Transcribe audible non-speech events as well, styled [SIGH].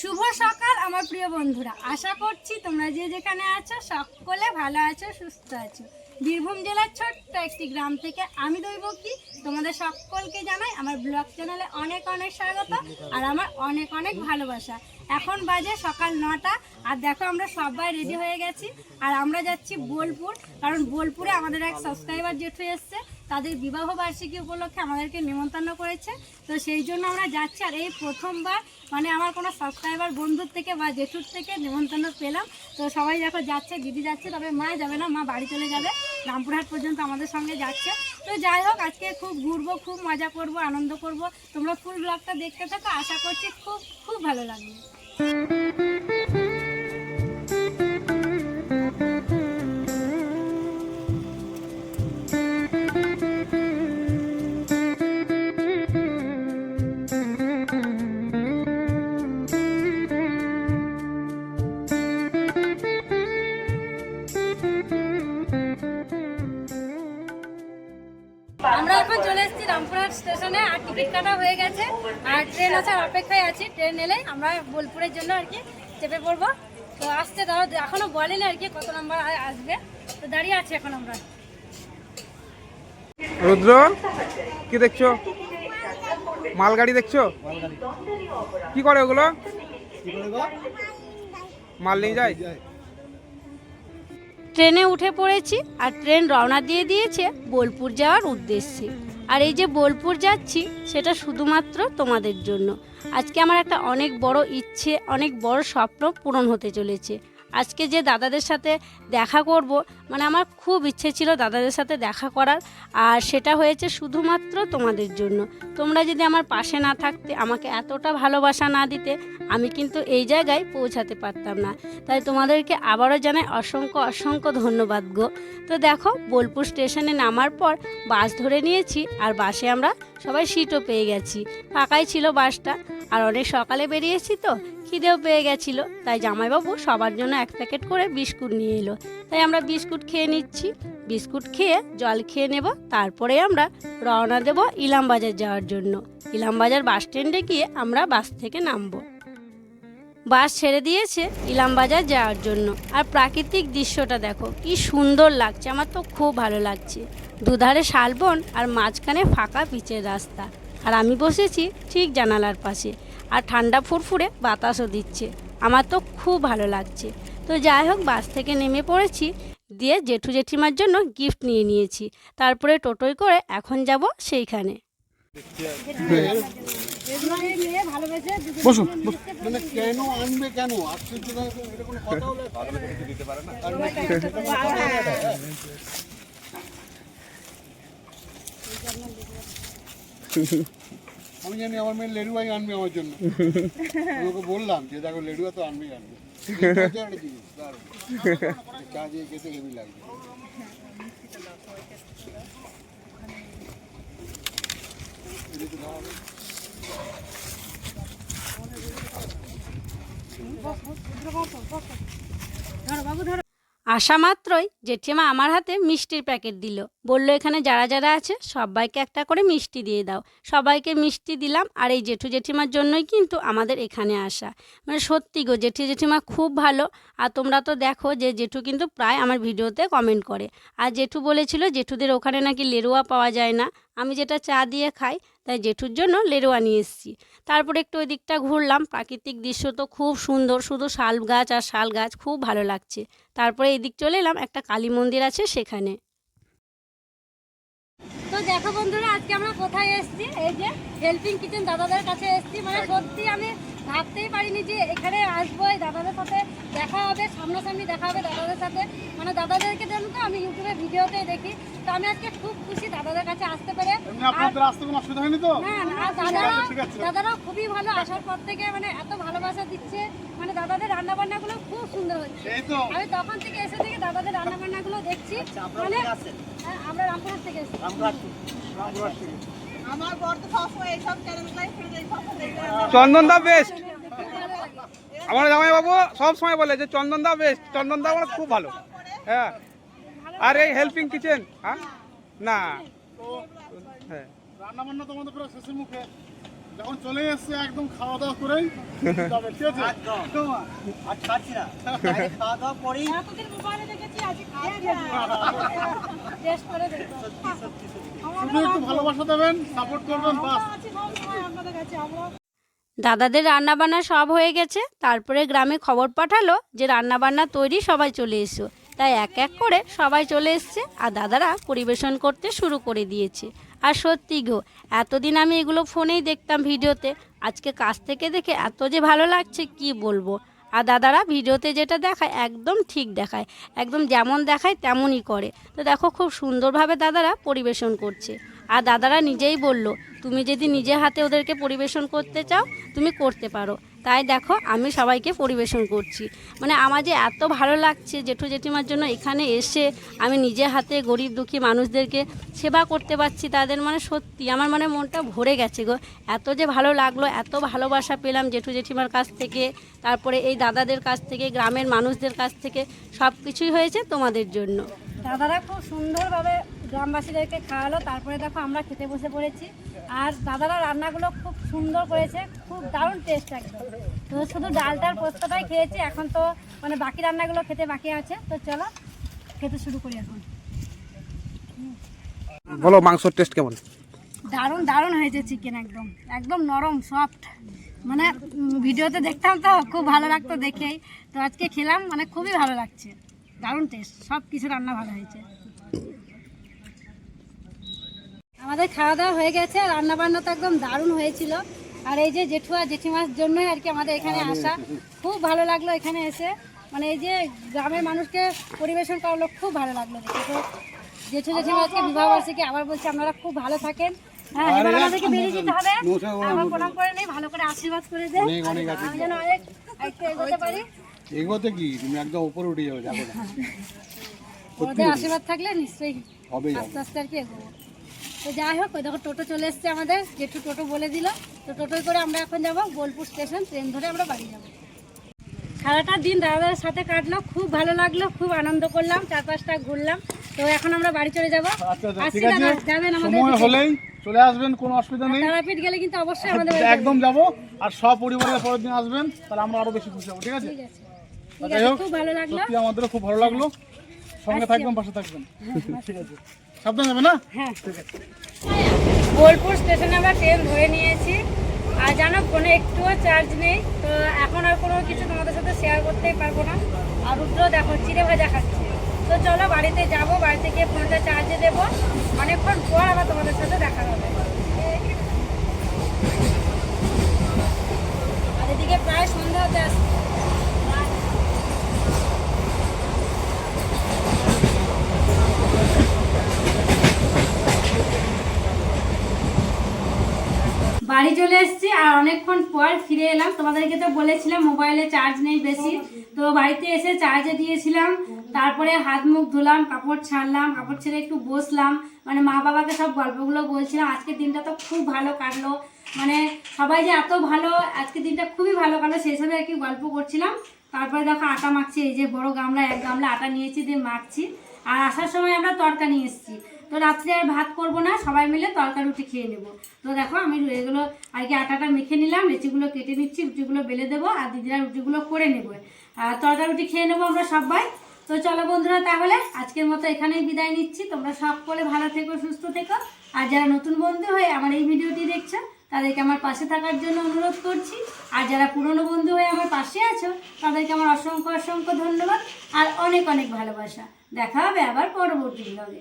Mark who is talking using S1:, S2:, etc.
S1: শুভ সকাল, আমার প্রিয় বন্ধুরা। আশা করছি তোমরা যে যেখানে আছো, সকলে ভালো আছো, সুস্থ আছো। বীরভূম জেলার ছোট্ট একটি গ্রাম থেকে আমি দৈবকী। তোমাদের সকলকে জানাই আমার ব্লগ চ্যানেলে অনেক অনেক স্বাগত আর আমার অনেক অনেক ভালোবাসা। এখন বাজে সকাল নটা, আর দেখো আমরা সবাই রেডি হয়ে গেছি। আর আমরা যাচ্ছি বোলপুর, কারণ বোলপুরে আমাদের এক সাবস্ক্রাইবার জেঠু এসছে। তাদের বিবাহ বার্ষিকী উপলক্ষে আমাদেরকে নিমন্ত্রণ করেছে। তো সেই জন্য আমরা যাচ্ছি আর এই প্রথমবার মানে আমার কোনো সাবস্ক্রাইবার বন্ধুর থেকে বা জেঠুর থেকে নিমন্ত্রণ পেলাম। তো সবাই দেখো যাচ্ছে, দিদি যাচ্ছে, তবে মা যাবে না, মা বাড়ি চলে যাবে। রামপুরহাট পর্যন্ত আমাদের সঙ্গে যাচ্ছে। তো যাই হোক, আজকে খুব ঘুরবো, খুব মজা করব, আনন্দ করব। তোমরা ফুল ব্লগটা দেখতে থাকো, আশা করছি খুব খুব ভালো লাগবে। আমরা এখন চলে এসেছি রামপুরহাট স্টেশনে আর টিকিট কাটা হয়ে গেছে আর ট্রেন আসার অপেক্ষায় আছি। ট্রেন এলে আমরা বোলপুরের জন্য আর কি চেপে পড়ব। তো আসতে ধরো এখনও বলেনি আর কি কত নম্বর আসবে। তো দাঁড়িয়ে আছি এখন আমরা।
S2: রুদ্র কি দেখছ? মালগাড়ি দেখছ? কি করে ওগুলো? মাল নিয়ে যায়।
S1: ট্রেনে উঠে পড়েছি আর ট্রেন রওনা দিয়ে দিয়েছে বোলপুর যাওয়ার উদ্দেশ্যে। আর এই যে বোলপুর যাচ্ছি, সেটা শুধুমাত্র তোমাদের জন্য। আজকে আমার একটা অনেক বড় ইচ্ছে, অনেক বড় স্বপ্ন পূরণ হতে চলেছে। আজকে যে দাদাদের সাথে দেখা করব মানে আমার খুব ইচ্ছে ছিল দাদাদের সাথে দেখা করার। আর সেটা হয়েছে শুধুমাত্র তোমাদের জন্য। তোমরা যদি আমার পাশে না থাকতে, আমাকে এতটা ভালোবাসা না দিতে, আমি কিন্তু এই জায়গায় পৌঁছাতে পারতাম না। তাই তোমাদেরকে আবারও জানাই অসংখ্য অসংখ্য ধন্যবাদ গো। তো দেখো, বোলপুর স্টেশনে নামার পর বাস ধরে নিয়েছি, আর বাসে আমরা সবাই সিটও পেয়ে গেছি। ফাঁকাই ছিল বাসটা। আর অনেক সকালে বেরিয়েছি তো খিদেও পেয়ে গেছিল। তাই জামাইবাবু সবার জন্য এক প্যাকেট করে বিস্কুট নিয়ে এলো। তাই আমরা বিস্কুট খেয়ে নিচ্ছি। বিস্কুট খেয়ে জল খেয়ে নেব। তারপরে আমরা রওনা দেব ইলামবাজার যাওয়ার জন্য। ইলামবাজার বাস স্ট্যান্ডে গিয়ে আমরা বাস থেকে নামবো। বাস ছেড়ে দিয়েছে ইলামবাজার যাওয়ার জন্য। আর প্রাকৃতিক দৃশ্যটা দেখো, কি সুন্দর লাগছে। আমার তো খুব ভালো লাগছে। দুধারে শালবন আর মাঝখানে ফাঁকা পিচের রাস্তা। আর আমি বসেছি ঠিক জানালার পাশে। আর ঠান্ডা ফুরফুরে বাতাসও দিচ্ছে। আমার তো খুব ভালো লাগছে। তো যাই হোক বাস থেকে নেমে পড়েছি দিয়ে জেঠু জেঠিমার জন্য গিফট নিয়ে নিয়েছি। তারপরে টোটোয় করে এখন যাব সেইখানে। [LAUGHS]
S3: আমি জানি আমার মেয়ে লেডুয়াই আনবে আমার জন্য ওকে বললাম যে, দেখো, লেডুয়া তো আনবেই আনবে চা দিয়ে খেতে লাগবে এদিকে দাও।
S1: আসা মাত্রই জেঠিমা আমার হাতে মিষ্টির প্যাকেট দিল। বলল, এখানে যারা যারা আছে, সবাইকে একটা করে মিষ্টি দিয়ে দাও। সবাইকে মিষ্টি দিলাম আর এই জেঠু জেঠিমার জন্যই কিন্তু আমাদের এখানে আসা। মানে সত্যি গো, জেঠি জেঠিমা খুব ভালো। আর তোমরা তো দেখো যে জেঠু কিন্তু প্রায় আমার ভিডিওতে কমেন্ট করে। আর জেঠু বলেছিল, জেঠুদের ওখানে নাকি লেরুয়া পাওয়া যায় না। আমি যেটা চা দিয়ে খাই তাই জেঠুর জন্য লেরোয়া নিয়ে এসেছি। তারপরে একটু ওই দিকটা ঘুরলাম। প্রাকৃতিক দৃশ্য তো খুব সুন্দর, শুধু শাল গাছ আর শাল গাছ খুব ভালো লাগছে। তারপরে এদিক চলে এলাম, একটা কালী মন্দির আছে সেখানে। তো দেখো বন্ধুরা, আজকে আমরা কোথায় এসেছি? এই যে হেল্পিং কিচেন দাদাদের কাছে এসেছি। মানে সত্যি আমি ভাবতেই পারিনি যে এখানে আসব এই দাদাদের সাথে দেখা হবে সামনাসামনি দেখা হবে দাদাদের সাথে। মানে দাদাদেরকে জানো তো আমি ইউটিউবে ভিডিওতেই দেখি। তো আমি আজকে খুব খুশি দাদাদের কাছে আসতে পেরে। দাদারাও খুবই ভালো আসার পর থেকে মানে এত ভালোবাসা দিচ্ছে। মানে দাদাদের রান্না বান্নাগুলো খুব সুন্দর হচ্ছে। আমি তখন থেকে এসে থেকে দাদাদের রান্না বান্নাগুলো দেখছি মানে হ্যাঁ, আমরা রামপুরহাট থেকে এসেছি।
S3: রামপুরহাট থেকে।
S4: সবসময়
S2: চন্দন দা বেস্ট আমার জামাই বাবু সব সময় বলে যে চন্দন দা বেস্ট চন্দন দা আমার খুব ভালো। হ্যাঁ। আর এই হেল্পিং কিচেন হ্যাঁ? না। হ্যাঁ।
S3: রান্না বান্না তোমাদের পুরো শেষের মুখে। যখন চলে এসছে একদম খাওয়া দাওয়া করেই ঠিক আছে?
S5: আর ছাড়ছি না। খাওয়া দাওয়া পরেই
S4: এতদিন মোবাইলে দেখেছি আজকে খেয়ে টেস্ট করে
S1: দাদাদের রান্নাবান্না সব হয়ে গেছে, তারপরে গ্রামে খবর পাঠালো যে রান্নাবান্না তৈরি সবাই চলে এসো। তাই এক এক করে সবাই চলে এসছে আর দাদারা পরিবেশন করতে শুরু করে দিয়েছে। আর সত্যি গো, এতদিন আমি এগুলো ফোনেই দেখতাম ভিডিওতে, আজকে কাছ থেকে দেখে এত যে ভালো লাগছে, কি বলব? আর দাদারা ভিডিওতে যেটা দেখায় একদম ঠিক দেখায়। একদম যেমন দেখায় তেমনই করে। তো দেখো খুব সুন্দরভাবে দাদারা পরিবেশন করছে। আর দাদারা নিজেই বলল, তুমি যদি নিজে হাতে ওদেরকে পরিবেশন করতে চাও, তুমি করতে পারো। তাই দেখো আমি সবাইকে পরিবেশন করছি। মানে আমার যে এত ভালো লাগছে জেঠু জেঠিমার জন্য এখানে এসে আমি নিজে হাতে গরিব দুঃখী মানুষদেরকে সেবা করতে পারছি তাদের মানে সত্যি আমার মানে মনটা ভরে গেছে গো। এত যে ভালো লাগল, এত ভালোবাসা পেলাম জেঠু জেঠিমার কাছ থেকে, তারপরে এই দাদাদের কাছ থেকে, গ্রামের মানুষদের কাছ থেকে সব কিছুই হয়েছে তোমাদের জন্য। দাদারা খুব সুন্দরভাবে গ্রামবাসীদেরকে খাওয়ালো তারপরে দেখো আমরা খেতে বসে পড়েছি। আর দাদারা রান্নাগুলো খুব সুন্দর করেছে খুব দারুণ টেস্ট একদম। তো শুধু ডালটার পোস্তটাই খেয়েছি এখন তো মানে বাকি রান্নাগুলো খেতে বাকি আছে। তো চলো খেতে শুরু করি এখন।
S2: বলো মাংসর টেস্ট কেমন?
S1: দারুণ দারুণ হয়েছে চিকেন একদম। একদম নরম সফট মানে ভিডিওতে দেখতাম তো খুব ভালো লাগতো দেখেই। তো আজকে খেলাম মানে খুবই ভালো লাগছে। দারুণ টেস্ট সব কিছু রান্না ভালো হয়েছে। আমাদের খাওয়া দাওয়া হয়ে গেছে রান্না বান্না তো একদম দারুণ হয়েছিল। আর এই যে জেঠু আর জেঠিমার জন্যই আর কি আমাদের এখানে আসা। খুব ভালো লাগল এখানে এসে। মানে এই যে গ্রামের মানুষকে পরিবেশন করালো খুব ভালো লাগল দেখে। তো জেঠু জেঠিমা আজকে বিবাহ বার্ষিকী আবার বলছি আপনারা খুব ভালো থাকেন। হ্যাঁ এবার আমাদেরকে বেরিয়ে যেতে হবে। আমার প্রণাম করে নেই ভালো করে আশীর্বাদ করে দেন।
S3: অনেক অনেক আছে
S1: আমি যেন অনেক একটু এগোতে পারি।
S3: এগোতে কি? তুমি একদম উপরে উঠে যাবে যাব না।
S1: আশীর্বাদ থাকলে নিশ্চয়ই
S3: হবে।
S1: আস্তে আস্তে আর কি এগোবো। তো যাই হোক ওই দেখো টোটো চলে এসছে আমাদের। যেটু টোটো বলে দিল। তো টোটোয় করে আমরা এখন যাব বোলপুর স্টেশন ট্রেন ধরে আমরা বাড়ি যাব। সারাটা দিন দাদাদের সাথে কাটলো খুব ভালো লাগল খুব আনন্দ করলাম চার পাঁচটা ঘুরলাম। তো এখন আমরা বাড়ি চলে যাব।
S3: আচ্ছা আচ্ছা
S1: যাবেন আমাদের
S3: হলেই চলে আসবেন কোনো অসুবিধা নেই।
S1: তারাপীঠ গেলে কিন্তু অবশ্যই আমাদের
S3: একদম যাব। আর সব পরিবারের পরের দিন আসবেন তাহলে আমরা আরও বেশি খুশি হব ঠিক আছে?
S1: ঠিক আছে।
S3: যাই হোক
S1: খুব ভালো লাগল।
S3: আমাদেরও খুব ভালো লাগল। সঙ্গে থাকবেন পাশে থাকবেন। ঠিক আছে। সাবধান যাবে না?
S1: হ্যাঁ। বোলপুর স্টেশনে আমরা ট্রেন ধরে নিয়েছি। আর জানো, ফোনে একটুও চার্জ নেই। তো এখন আর কোনো কিছু তোমাদের সাথে শেয়ার করতেই পারব না। আর রুদ্র দেখো, চিড়ে ভাজা খাচ্ছে। তো চলো, বাড়িতে যাব, বাড়িতে গিয়ে ফোনটা চার্জে দেবো। অনেকক্ষণ পর আবার তোমাদের সাথে দেখা হবে। আর এদিকে প্রায় সন্ধ্যা হতে আসছে। বাড়ি চলে এসেছি আর অনেকক্ষণ পর ফিরে এলাম। তোমাদেরকে তো বলেছিলাম মোবাইলে চার্জ নেই বেশি। তো বাড়িতে এসে চার্জে দিয়েছিলাম। তারপরে হাত মুখ ধুলাম, কাপড় ছাড়লাম, কাপড় ছেড়ে একটু বসলাম। মানে মা বাবাকে সব গল্পগুলো বলছিলাম। আজকে দিনটা তো খুব ভালো কাটলো। মানে সবাই যে এত ভালো আজকে দিনটা খুবই ভালো কাটলো, সেই সবে আর কি গল্প করছিলাম। তারপরে দেখো আটা মাখছি, এই যে বড় গামলা, এক গামলা আটা নিয়েছি, দিয়ে মাখছি। আর আসার সময় আমরা তরকা নিয়ে এসেছি। তো রাত্রে আর ভাত করব না, সবাই মিলে তরকা রুটি খেয়ে নেব। তো দেখো আমি এগুলো কি আটাটা মেখে নিলাম, লেচিগুলো কেটে নিচ্ছি, রুটিগুলো বেলে দেবো, আর দিদিরা রুটিগুলো করে নেব। আর তরকা রুটি খেয়ে নেব আমরা সবাই। তো চলো বন্ধুরা তাহলে আজকের মতো এখানেই বিদায় নিচ্ছি। তোমরা সব সকলে ভালো থেকো, সুস্থ থেকো। আর যারা নতুন বন্ধু হয়ে আমার এই ভিডিওটি দেখছ, তাদেরকে আমার পাশে থাকার জন্য অনুরোধ করছি। আর যারা পুরনো বন্ধু হয়ে আমার পাশে আছো, তাদেরকে আমার অসংখ্য অসংখ্য ধন্যবাদ। আর অনেক অনেক ভালোবাসা। দেখা হবে আবার পরবর্তী ব্লগে